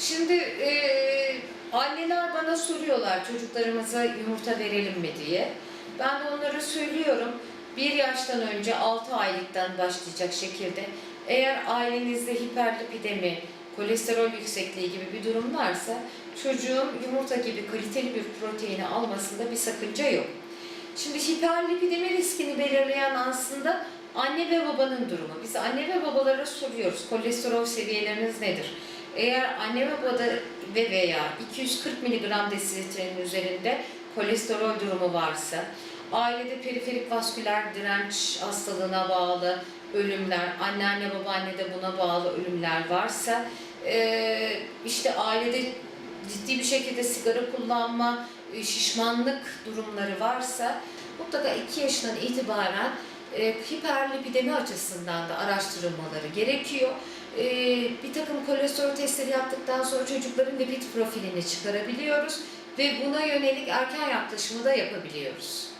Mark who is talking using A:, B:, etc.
A: Şimdi e, anneler bana soruyorlar çocuklarımıza yumurta verelim mi diye. Ben de onlara söylüyorum. Bir yaştan önce 6 aylıktan başlayacak şekilde eğer ailenizde hiperlipidemi, kolesterol yüksekliği gibi bir durum varsa çocuğun yumurta gibi kaliteli bir proteini almasında bir sakınca yok. Şimdi hiperlipidemi riskini belirleyen aslında anne ve babanın durumu. Biz anne ve babalara soruyoruz kolesterol seviyeleriniz nedir? Eğer anne ve babada ve veya 240 mg desilitrenin üzerinde kolesterol durumu varsa, ailede periferik vasküler direnç hastalığına bağlı ölümler, anneanne babaanne de buna bağlı ölümler varsa, eee, işte ailede ciddi bir şekilde sigara kullanma, e, şişmanlık durumları varsa mutlaka 2 yaşından itibaren e, hiperlipidemi açısından da araştırılmaları gerekiyor. E, bir takım kolesterol testleri yaptıktan sonra çocukların lipid profilini çıkarabiliyoruz ve buna yönelik erken yaklaşımı da yapabiliyoruz.